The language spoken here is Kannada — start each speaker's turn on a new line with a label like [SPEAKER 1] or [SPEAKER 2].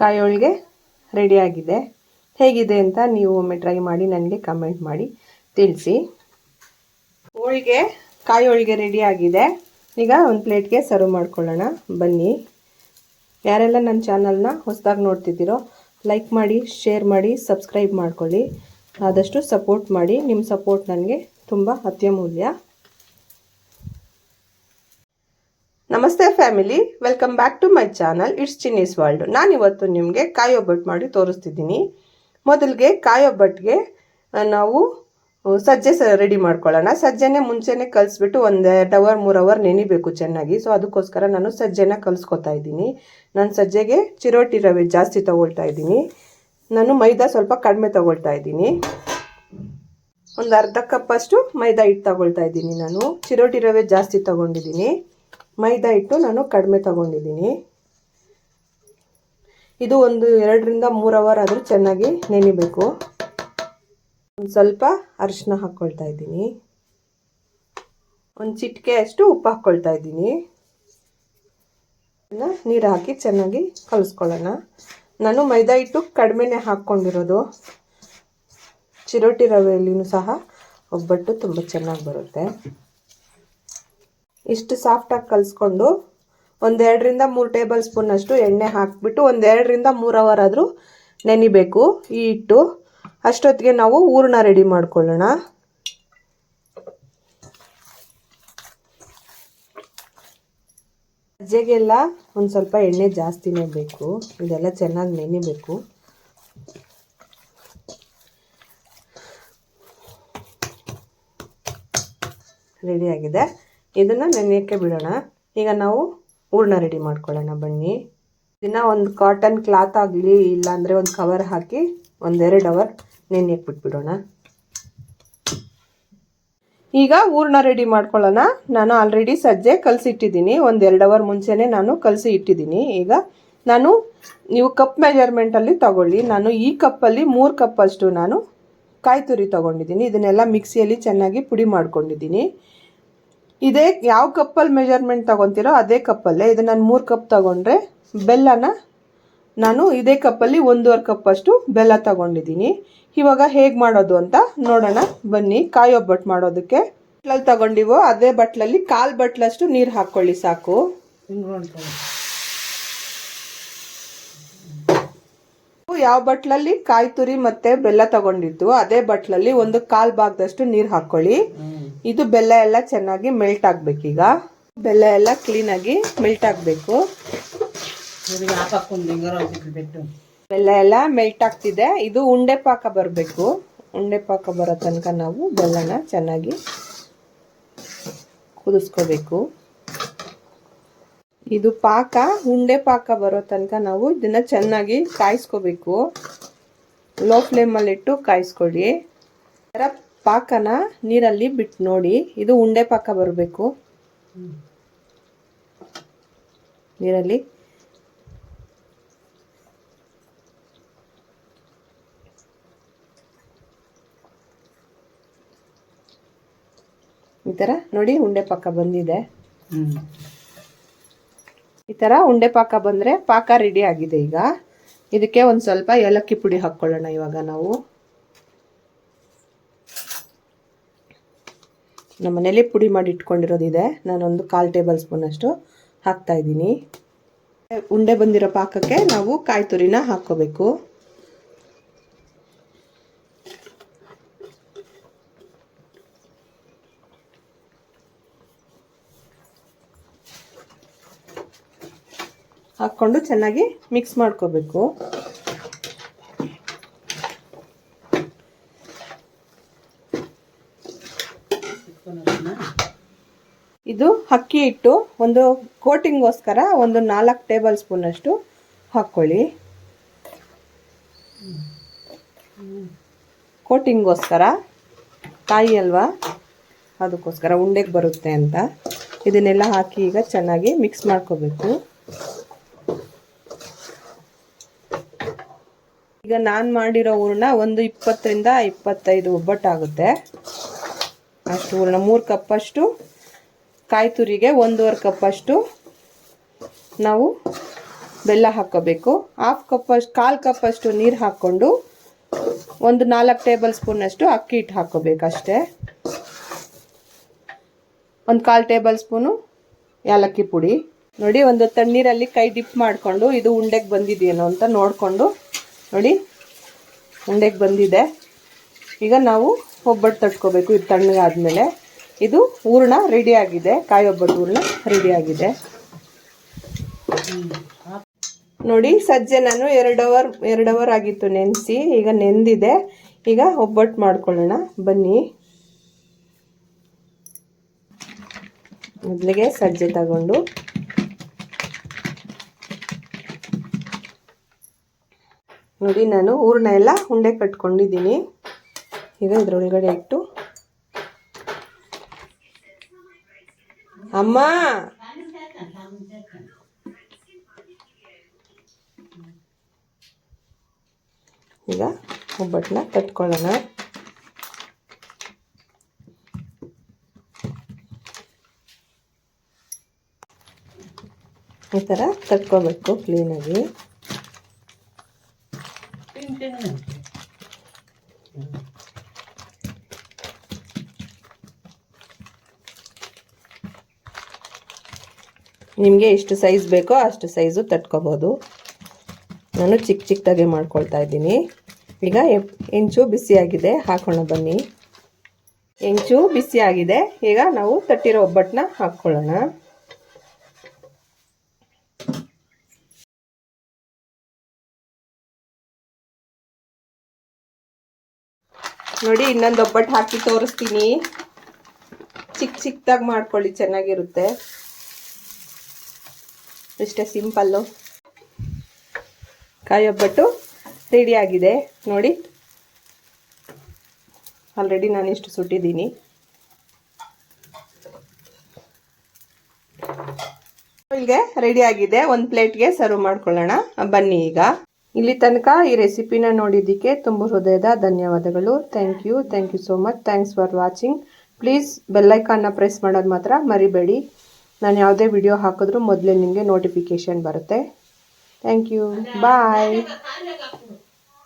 [SPEAKER 1] ಕಾಯಿ ಹೋಳಿಗೆ ರೆಡಿಯಾಗಿದೆ ಹೇಗಿದೆ ಅಂತ ನೀವು ಒಮ್ಮೆ ಟ್ರೈ ಮಾಡಿ, ನನಗೆ ಕಮೆಂಟ್ ಮಾಡಿ, ತಿಳಿಸಿ. ಹೋಳಿಗೆ ಕಾಯಿ ಹೋಳಿಗೆ ರೆಡಿಯಾಗಿದೆ ಈಗ ಒಂದು ಪ್ಲೇಟ್ಗೆ ಸರ್ವ್ ಮಾಡ್ಕೊಳ್ಳೋಣ. ಬನ್ನಿ. ಯಾರೆಲ್ಲ ನನ್ನ ಚಾನಲ್ನ ಹೊಸದಾಗಿ ನೋಡ್ತಿದ್ದೀರೋ ಲೈಕ್ ಮಾಡಿ ಶೇರ್ ಮಾಡಿ ಸಬ್ಸ್ಕ್ರೈಬ್ ಮಾಡ್ಕೊಳ್ಳಿ. ಆದಷ್ಟು ಸಪೋರ್ಟ್ ಮಾಡಿ. ನಿಮ್ಮ ಸಪೋರ್ಟ್ ನನಗೆ ತುಂಬ ಅತ್ಯಮೂಲ್ಯ. ನಮಸ್ತೆ family, welcome back to my channel, it's Chinni's world. ನಾನು ಇವತ್ತು ನಿಮಗೆ ಕಾಯಿ ಮಾಡಿ ತೋರಿಸ್ತಿದ್ದೀನಿ. ಮೊದಲಿಗೆ ಕಾಯಿ ನಾವು ಸಜ್ಜೆ ಸ ರೆಡಿ ಮಾಡ್ಕೊಳ್ಳೋಣ. ಸಜ್ಜೆನೇ ಮುಂಚೆನೆ ಕಲಿಸ್ಬಿಟ್ಟು ಒಂದು ಎರಡು ಅವರ್ ಮೂರು ಅವರ್ ನೆನಿಬೇಕು ಚೆನ್ನಾಗಿ. ಸೊ ಅದಕ್ಕೋಸ್ಕರ ನಾನು ಸಜ್ಜೆನ ಕಲಿಸ್ಕೊತಾ ಇದ್ದೀನಿ. ನಾನು ಸಜ್ಜೆಗೆ ಚಿರೋಟಿ ರವೆ ಜಾಸ್ತಿ ತಗೊಳ್ತಾ ಇದ್ದೀನಿ. ನಾನು ಮೈದಾ ಸ್ವಲ್ಪ ಕಡಿಮೆ ತಗೊಳ್ತಾ ಇದ್ದೀನಿ. ಒಂದು ಅರ್ಧ ಕಪ್ಪಷ್ಟು ಮೈದಾ ಹಿಟ್ಟು ತಗೊಳ್ತಾ ಇದ್ದೀನಿ ನಾನು. ಚಿರೋಟಿ ರವೆ ಜಾಸ್ತಿ ತಗೊಂಡಿದ್ದೀನಿ. ಮೈದಾ ಹಿಟ್ಟು ನಾನು ಕಡಿಮೆ ತಗೊಂಡಿದ್ದೀನಿ. ಇದು ಒಂದು ಎರಡರಿಂದ ಮೂರು ಅವರ್ ಆದರೂ ಚೆನ್ನಾಗಿ ನೆನಿಬೇಕು. ಒಂದು ಸ್ವಲ್ಪ ಅರಿಶಿನ ಹಾಕ್ಕೊಳ್ತಾ ಇದ್ದೀನಿ. ಒಂದು ಚಿಟಿಕೆ ಅಷ್ಟು ಉಪ್ಪು ಹಾಕ್ಕೊಳ್ತಾ ಇದ್ದೀನಿ. ನೀರು ಹಾಕಿ ಚೆನ್ನಾಗಿ ಕಲಿಸ್ಕೊಳ್ಳೋಣ. ನಾನು ಮೈದಾ ಹಿಟ್ಟು ಕಡಿಮೆನೇ ಹಾಕ್ಕೊಂಡಿರೋದು. ಚಿರೋಟಿ ರವೆಯಲ್ಲಿಯೂ ಸಹ ಒಬ್ಬಟ್ಟು ತುಂಬ ಚೆನ್ನಾಗಿ ಬರುತ್ತೆ. ಇಷ್ಟು ಸಾಫ್ಟಾಗಿ ಕಲಿಸ್ಕೊಂಡು ಒಂದೆರಡರಿಂದ ಮೂರು ಟೇಬಲ್ ಸ್ಪೂನ್ ಅಷ್ಟು ಎಣ್ಣೆ ಹಾಕಿಬಿಟ್ಟು ಒಂದೆರಡರಿಂದ ಮೂರು ಅವರ್ ಆದರೂ ನೆನಿಬೇಕು, ಈ ಹಿಟ್ಟು. ಅಷ್ಟೊತ್ತಿಗೆ ನಾವು ಹೂರ್ಣ ರೆಡಿ ಮಾಡ್ಕೊಳ್ಳೋಣ. ಸಜ್ಜೆಗೆಲ್ಲ ಒಂದು ಸ್ವಲ್ಪ ಎಣ್ಣೆ ಜಾಸ್ತಿನೇ ಬೇಕು, ಇದೆಲ್ಲ ಚೆನ್ನಾಗಿ ನೆನಿಬೇಕು. ರೆಡಿಯಾಗಿದೆ ಇದನ್ನು ನೆನೆಯೋಕ್ಕೆ ಬಿಡೋಣ. ಈಗ ನಾವು ಹೂರ್ಣ ರೆಡಿ ಮಾಡ್ಕೊಳ್ಳೋಣ ಬನ್ನಿ. ಇದನ್ನು ಒಂದು ಕಾಟನ್ ಕ್ಲಾತ್ ಆಗಲಿ ಇಲ್ಲಾಂದರೆ ಒಂದು ಕವರ್ ಹಾಕಿ ಒಂದೆರಡು ಅವರ್ ನೆನೆಯಕ್ಕೆ ಬಿಟ್ಬಿಡೋಣ. ಈಗ ಹೂರ್ಣ ರೆಡಿ ಮಾಡ್ಕೊಳ್ಳೋಣ. ನಾನು ಆಲ್ರೆಡಿ ಸಜ್ಜೆ ಕಲಸಿಟ್ಟಿದ್ದೀನಿ. ಒಂದು ಎರಡು ಅವರ್ ಮುಂಚೆನೇ ನಾನು ಕಲಸಿ ಇಟ್ಟಿದ್ದೀನಿ. ಈಗ ನಾನು ನೀವು ಕಪ್ ಮೆಜರ್ಮೆಂಟಲ್ಲಿ ತಗೊಳ್ಳಿ. ನಾನು ಈ ಕಪ್ಪಲ್ಲಿ ಮೂರು ಕಪ್ಪಷ್ಟು ನಾನು ಕಾಯಿ ತುರಿ ತೊಗೊಂಡಿದ್ದೀನಿ. ಇದನ್ನೆಲ್ಲ ಮಿಕ್ಸಿಯಲ್ಲಿ ಚೆನ್ನಾಗಿ ಪುಡಿ ಮಾಡ್ಕೊಂಡಿದ್ದೀನಿ. ಇದೇ ಯಾವ ಕಪ್ಪಲ್ಲಿ ಮೆಜರ್ಮೆಂಟ್ ತೊಗೊತೀರೋ ಅದೇ ಕಪ್ಪಲ್ಲೇ. ಇದು ನಾನು ಮೂರು ಕಪ್ ತಗೊಂಡ್ರೆ ಬೆಲ್ಲನ ನಾನು ಇದೇ ಕಪ್ಪಲ್ಲಿ ಒಂದೂವರೆ ಕಪ್ಪಷ್ಟು ಬೆಲ್ಲ ತಗೊಂಡಿದ್ದೀನಿ. ಇವಾಗ ಹೇಗೆ ಮಾಡೋದು ಅಂತ ನೋಡೋಣ. ಬನ್ನಿ, ಕಾಯಿ ಒಬ್ಬಟ್ಟು ಮಾಡೋದಕ್ಕೆ. ಬಟ್ಲಲ್ಲಿ ತಗೊಂಡಿವೋ ಅದೇ ಬಟ್ಲಲ್ಲಿ ಕಾಲು ಬಟ್ಲಷ್ಟು ನೀರು ಹಾಕ್ಕೊಳ್ಳಿ ಸಾಕು. ಯಾವ ಬಟ್ಲಲ್ಲಿ ಕಾಯಿ ತುರಿ ಮತ್ತೆ ಬೆಲ್ಲ ತಗೊಂಡಿದ್ದು ಅದೇ ಬಟ್ಲಲ್ಲಿ ಒಂದು ಕಾಲ್ ಭಾಗದಷ್ಟು ನೀರು ಹಾಕೊಳ್ಳಿ. ಇದು ಬೆಲ್ಲ ಎಲ್ಲ ಚೆನ್ನಾಗಿ ಮೆಲ್ಟ್ ಈಗ. ಬೆಲ್ಲ ಎಲ್ಲ ಕ್ಲೀನಾಗಿ ಮೆಲ್ಟ್ ಆಗಬೇಕು. ಬೆಲ್ಲ ಎಲ್ಲ ಮೆಲ್ಟ್ ಆಗ್ತಿದೆ. ಇದು ಉಂಡೆ ಪಾಕ ಬರಬೇಕು. ಉಂಡೆ ಪಾಕ ಬರೋ ತನಕ ನಾವು ಬೆಲ್ಲನ ಚೆನ್ನಾಗಿ ಕುದಿಸ್ಕೋಬೇಕು. ಇದು ಪಾಕ ಉಂಡೆ ಪಾಕ ಬರೋ ತನಕ ನಾವು ಇದನ್ನ ಚೆನ್ನಾಗಿ ಕಾಯಿಸ್ಕೋಬೇಕು. ಲೋ ಫ್ಲೇಮಲ್ಲಿಟ್ಟು ಕಾಯಿಸ್ಕೊಳ್ಳಿ. ಥರ ಪಾಕನ ನೀರಲ್ಲಿ ಬಿಟ್ಟು ನೋಡಿ ಇದು ಉಂಡೆ ಪಾಕ ಬರಬೇಕು. ನೀರಲ್ಲಿ. ಈ ಥರ ನೋಡಿ ಉಂಡೆ ಪಾಕ ಬಂದಿದೆ. ಈ ಥರ ಉಂಡೆ ಪಾಕ ಬಂದರೆ ಪಾಕ ರೆಡಿ ಆಗಿದೆ ಈಗ. ಇದಕ್ಕೆ ಒಂದು ಸ್ವಲ್ಪ ಏಲಕ್ಕಿ ಪುಡಿ ಹಾಕ್ಕೊಳ್ಳೋಣ ಇವಾಗ ನಾವು. ನಮ್ಮ ಮನೇಲಿ ಪುಡಿ ಮಾಡಿ ಇಟ್ಕೊಂಡಿರೋದಿದೆ. ನಾನೊಂದು ಕಾಲು ಟೇಬಲ್ ಸ್ಪೂನಷ್ಟು ಹಾಕ್ತಾ ಇದ್ದೀನಿ. ಉಂಡೆ ಬಂದಿರೋ ಪಾಕಕ್ಕೆ ನಾವು ಕಾಯಿ ತುರಿನ ಹಾಕ್ಕೋಬೇಕು. ಹಾಕ್ಕೊಂಡು ಚೆನ್ನಾಗಿ ಮಿಕ್ಸ್ ಮಾಡ್ಕೋಬೇಕು. ಇದು ಅಕ್ಕಿ ಹಿಟ್ಟು, ಒಂದು ಕೋಟಿಂಗ್ಗೋಸ್ಕರ ಒಂದು ನಾಲ್ಕು ಟೇಬಲ್ ಸ್ಪೂನಷ್ಟು ಹಾಕ್ಕೊಳ್ಳಿ. ಕೋಟಿಂಗ್ಗೋಸ್ಕರ ಕಾಯಿ ಅಲ್ವಾ? ಅದಕ್ಕೋಸ್ಕರ ಉಂಡೆಗೆ ಬರುತ್ತೆ ಅಂತ. ಇದನ್ನೆಲ್ಲ ಹಾಕಿ ಈಗ ಚೆನ್ನಾಗಿ ಮಿಕ್ಸ್ ಮಾಡ್ಕೋಬೇಕು. ಈಗ ನಾನು ಮಾಡಿರೋ ಹೂರ್ಣ ಒಂದು ಇಪ್ಪತ್ತರಿಂದ ಇಪ್ಪತ್ತೈದು ಒಬ್ಬಟ್ಟಾಗುತ್ತೆ. ಅಷ್ಟು ಹೂರ್ಣ ಮೂರು ಕಪ್ಪಷ್ಟು ಕಾಯಿ ತುರಿಗೆ ಒಂದೂವರೆ ಕಪ್ಪಷ್ಟು ನಾವು ಬೆಲ್ಲ ಹಾಕೋಬೇಕು. ಹಾಫ್ ಕಪ್ ಅಷ್ಟು ಕಾಲು ಕಪ್ ಅಷ್ಟು ನೀರು ಹಾಕ್ಕೊಂಡು ಒಂದು ನಾಲ್ಕು ಟೇಬಲ್ ಸ್ಪೂನಷ್ಟು ಅಕ್ಕಿ ಹಿಟ್ಟು ಹಾಕ್ಕೋಬೇಕು ಅಷ್ಟೇ. ಒಂದು ಕಾಲು ಟೇಬಲ್ ಸ್ಪೂನು ಏಲಕ್ಕಿ ಪುಡಿ. ನೋಡಿ ಒಂದು ತಣ್ಣೀರಲ್ಲಿ ಕೈ ಡಿಪ್ ಮಾಡಿಕೊಂಡು ಇದು ಉಂಡೆಗೆ ಬಂದಿದೆಯೇನೋ ಅಂತ ನೋಡಿಕೊಂಡು ನೋಡಿ ಉಂಡೆಗೆ ಬಂದಿದೆ. ಈಗ ನಾವು ಒಬ್ಬಟ್ಟು ತಟ್ಕೋಬೇಕು ಇದು ತಣ್ಣಗಾದ್ಮೇಲೆ. ಇದು ಹೂರ್ಣ ರೆಡಿ ಆಗಿದೆ. ಕಾಯಿ ಒಬ್ಬಟ್ಟು ಹೂರ್ಣ ರೆಡಿ ಆಗಿದೆ. ನೋಡಿ, ಸಜ್ಜೆ ನಾನು ಎರಡು ಅವರ್ ಎರಡು ಅವರ್ ಆಗಿತ್ತು ನೆನೆಸಿ, ಈಗ ನೆಂದಿದೆ. ಈಗ ಒಬ್ಬಟ್ಟು ಮಾಡ್ಕೊಳ್ಳೋಣ. ಬನ್ನಿ. ಮೊದಲಿಗೆ ಸಜ್ಜೆ ತಗೊಂಡು. ನೋಡಿ, ನಾನು ಹೂರ್ಣ ಎಲ್ಲ ಉಂಡೆ ಕಟ್ಕೊಂಡಿದ್ದೀನಿ. ಈಗ ಇದ್ರೊಳಗಡೆ ಇಟ್ಟು ಅಮ್ಮ ಈಗ ಒಬ್ಬಟ್ಟನ್ನ ತಟ್ಕೊಳ್ಳೋಣ ಈ ಥರ ತಟ್ಕೋಬೇಕು ಕ್ಲೀನಾಗಿ ನಿಮಗೆ ಎಷ್ಟು ಸೈಜ್ ಬೇಕೋ ಅಷ್ಟು ಸೈಜು ತಟ್ಕೋಬೋದು. ನಾನು ಚಿಕ್ಕ ಚಿಕ್ಕದಾಗೆ ಮಾಡ್ಕೊಳ್ತಾ ಇದ್ದೀನಿ. ಈಗ ಹೆಂಚು ಬಿಸಿಯಾಗಿದೆ ಹಾಕೋಣ ಬನ್ನಿ. ಹೆಂಚು ಬಿಸಿಯಾಗಿದೆ ಈಗ ನಾವು ತಟ್ಟಿರೋ ಒಬ್ಬಟ್ಟನ್ನ ಹಾಕ್ಕೊಳ್ಳೋಣ. ನೋಡಿ, ಇನ್ನೊಂದು ಒಬ್ಬಟ್ಟು ಹಾಕಿ ತೋರಿಸ್ತೀನಿ. ಚಿಕ್ಕ ಚಿಕ್ಕದಾಗಿ ಮಾಡ್ಕೊಳ್ಳಿ, ಚೆನ್ನಾಗಿರುತ್ತೆ. ಇಷ್ಟೇ ಸಿಂಪಲ್ಲು. ಕಾಯಿ ಒಬ್ಬಟ್ಟು ರೆಡಿ ಆಗಿದೆ. ನೋಡಿ. ಆಲ್ರೆಡಿ ನಾನು ಇಷ್ಟು ಸುಟ್ಟಿದ್ದೀನಿ. ಇಲ್ಲಿಗೆ ರೆಡಿ ಆಗಿದೆ. ಒಂದು ಪ್ಲೇಟ್ಗೆ ಸರ್ವ್ ಮಾಡ್ಕೊಳ್ಳೋಣ. ಬನ್ನಿ ಈಗ. ಇಲ್ಲಿ ತನಕ ಈ ರೆಸಿಪಿನ ನೋಡಿದ್ದಕ್ಕೆ ತುಂಬ ಹೃದಯದ ಧನ್ಯವಾದಗಳು. Thank you thank you so much thanks for watching please ಬೆಲ್ಲೈಕಾನ್ನ press ಮಾಡೋದು ಮಾತ್ರ ಮರಿಬೇಡಿ. ನಾನು ಯಾವುದೇ ವಿಡಿಯೋ ಹಾಕಿದ್ರೂ ಮೊದಲೇ ನಿಮಗೆ ನೋಟಿಫಿಕೇಷನ್ ಬರುತ್ತೆ. Thank you bye